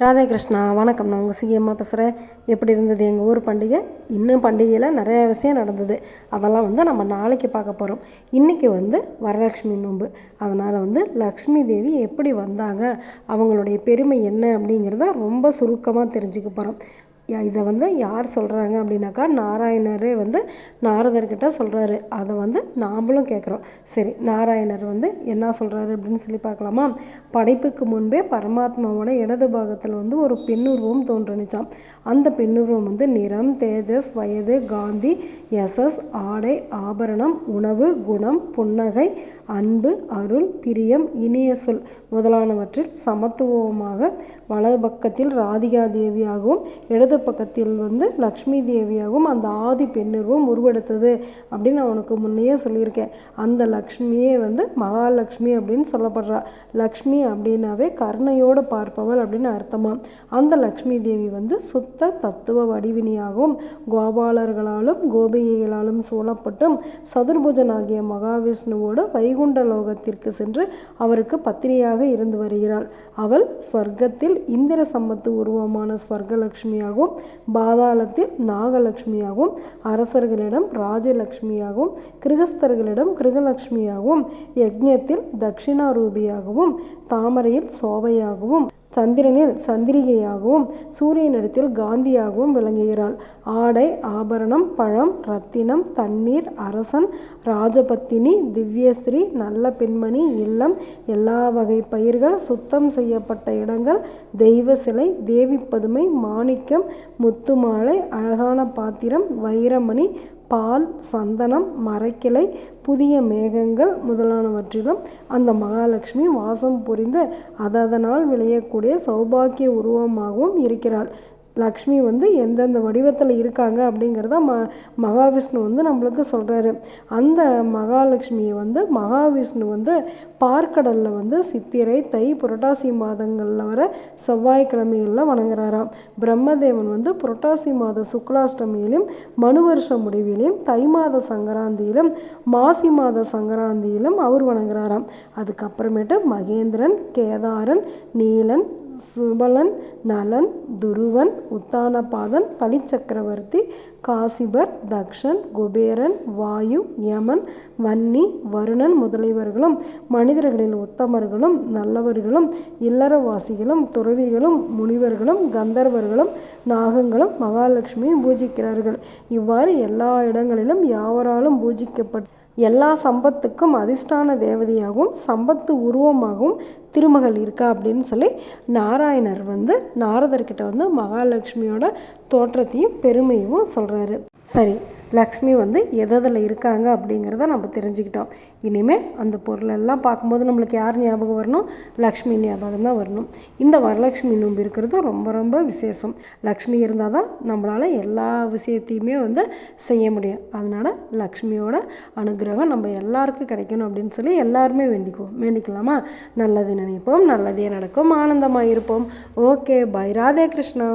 ராதே கிருஷ்ணா வணக்கம். நான் உங்கள் சிஎம்மா பேசுகிறேன் எப்படி இருந்தது எங்கள் ஊர் பண்டிகை? இன்னும் பண்டிகையில் நிறைய விஷயம் நடந்தது. அதெல்லாம் வந்து நம்ம நாளைக்கு பார்க்க போகிறோம் இன்றைக்கி வந்து வரலட்சுமி நோன்பு. அதனால் வந்து லக்ஷ்மி தேவி எப்படி வந்தாங்க? அவங்களுடைய பெருமை என்ன அப்படிங்கிறத ரொம்ப சுருக்கமாக தெரிஞ்சுக்க போகிறோம் இதை வந்து யார் சொல்கிறாங்க அப்படின்னாக்கா நாராயணரே வந்து நாரதர்கிட்ட சொல்கிறாரு அதை வந்து நாமளும் கேட்குறோம் சரி நாராயணர் வந்து என்ன சொல்கிறாரு அப்படின்னு சொல்லி பார்க்கலாமா? படைப்புக்கு முன்பே பரமாத்மாவோட இடது பாகத்தில் வந்து ஒரு பெண்ணுருவம் தோன்றுனுச்சாம். அந்த பெண்ணுருவம் வந்து நிறம் தேஜஸ் வயது காந்தி எசஸ் ஆடை ஆபரணம் உணவு குணம் புன்னகை அன்பு அருள் பிரியம் இனிய சொல் முதலானவற்றில் சமத்துவமாக வலது பக்கத்தில் ராதிகா தேவியாகவும் இடது பக்கத்தில் வந்து லக்ஷ்மி தேவியாகவும் அந்த ஆதி பெண்ணுருவம் உருவெடுத்தது அப்படின்னு நான் உனக்கு முன்னையே சொல்லியிருக்கேன். அந்த லக்ஷ்மியே வந்து மகாலட்சுமி அப்படின்னு சொல்லப்படுறா. லக்ஷ்மி அப்படின்னாவே கருணையோடு பார்ப்பவள் அப்படின்னு அர்த்தமாம். அந்த லக்ஷ்மி தேவி வந்து சுத்த தத்துவ வடிவினியாகவும் கோபாலர்களாலும் கோபிகைகளாலும் சூழப்பட்டும் சதுர்புஜனாகிய மகாவிஷ்ணுவோடு வைகுண்ட லோகத்திற்கு சென்று அவருக்கு பத்திரியாக இருந்து வருகிறாள். அவள் ஸ்வர்க்கத்தில் இந்திர சம்பத்து உருவமான ஸ்வர்கலட்சுமியாகவும் பாதாளத்தில் நாகலட்சுமியாகவும் அரசர்களிடம் ராஜலட்சுமியாகவும் கிருகஸ்தர்களிடம் கிருகலட்சுமியாகவும் யக்ஞத்தில் தட்சிணாரூபியாகவும். தாமரையில் சோபையாகவும். சந்திரனில் சந்திரிகையாகவும் சூரியனிடத்தில் காந்தியாகவும் விளங்குகிறாள். ஆடை ஆபரணம் பழம் ரத்தினம் தண்ணீர் அரசன் ராஜபத்தினி திவ்யஸ்ரீ நல்ல பெண்மணி இல்லம் எல்லா வகை பயிர்கள் சுத்தம் செய்யப்பட்ட இடங்கள் தெய்வ சிலை தேவி பதுமை மாணிக்கம் முத்துமாலை அழகான பாத்திரம் வைரமணி பால் சந்தனம் மரக்கிளை புதிய மேகங்கள் முதலானவற்றிலும் அந்த மகாலட்சுமி வாசம் புரிந்து அததனால் விளையக்கூடிய சௌபாக்கிய உருவமாகவும் இருக்கிறாள். லக்ஷ்மி வந்து எந்தெந்த வடிவத்தில் இருக்காங்க அப்படிங்கிறத ம மகாவிஷ்ணு வந்து நம்மளுக்கு சொல்கிறாரு அந்த மகாலட்சுமியை வந்து மகாவிஷ்ணு வந்து பார்க்கடலில் வந்து சித்திரை தை புரட்டாசி மாதங்களில் வர செவ்வாய்க்கிழமைகளில் வணங்குறாராம். பிரம்மதேவன் வந்து புரட்டாசி மாத சுக்லாஷ்டமியிலும் மனு வருஷ முடிவிலையும் தை மாத சங்கராந்தியிலும் மாசி மாத சங்கராந்தியிலும் அவர் வணங்குறாராம். அதுக்கப்புறமேட்டு மகேந்திரன் கேதாரன் நீலன் சுபலன் நலன் துருவன் உத்தானபாதன் பலிச்சக்கரவர்த்தி காசிபர் தக்ஷன் குபேரன் வாயு யமன் வன்னி வருணன் முதலியவர்களும் மனிதர்களில் உத்தமர்களும் நல்லவர்களும் இல்லறவாசிகளும் துறவிகளும் முனிவர்களும் கந்தர்வர்களும் நாகங்களும் மகாலட்சுமியை பூஜிக்கிறார்கள். இவ்வாறு எல்லா இடங்களிலும் யாவராலும் பூஜிக்கப்பட்டு எல்லா சம்பத்துக்கும் அதிர்ஷ்டான தேவதையாகவும் சம்பத்து உருவமாகவும் திருமகள் இருக்கா அப்படின்னு சொல்லி நாராயணர் வந்து நாரதர்கிட்ட வந்து மகாலட்சுமியோட தோற்றத்தையும் பெருமையும் சொல்கிறாரு சொல்கிறாரு சரி லக்ஷ்மி வந்து எதில் இருக்காங்க அப்படிங்கிறத நம்ம தெரிஞ்சுக்கிட்டோம். இனிமேல் அந்த பொருளெல்லாம் பார்க்கும்போது நம்மளுக்கு யார் ஞாபகம் வரணும்? லக்ஷ்மி ஞாபகம் தான் வரணும். இந்த வரலட்சுமி நோன்பு இருக்கிறது ரொம்ப ரொம்ப விசேஷம். லக்ஷ்மி இருந்தால் தான் நம்மளால் எல்லா விஷயத்தையுமே வந்து செய்ய முடியும். அதனால் லக்ஷ்மியோட அனுகிரகம் நம்ம எல்லாருக்கும் கிடைக்கணும் அப்படின்னு சொல்லி எல்லாருமே வேண்டிக்குவோம் வேண்டிக்கலாமா? நல்லது நினைப்போம் நல்லதே நடக்கும் ஆனந்தமாக இருப்போம் ஓகே பை ராதே கிருஷ்ணா.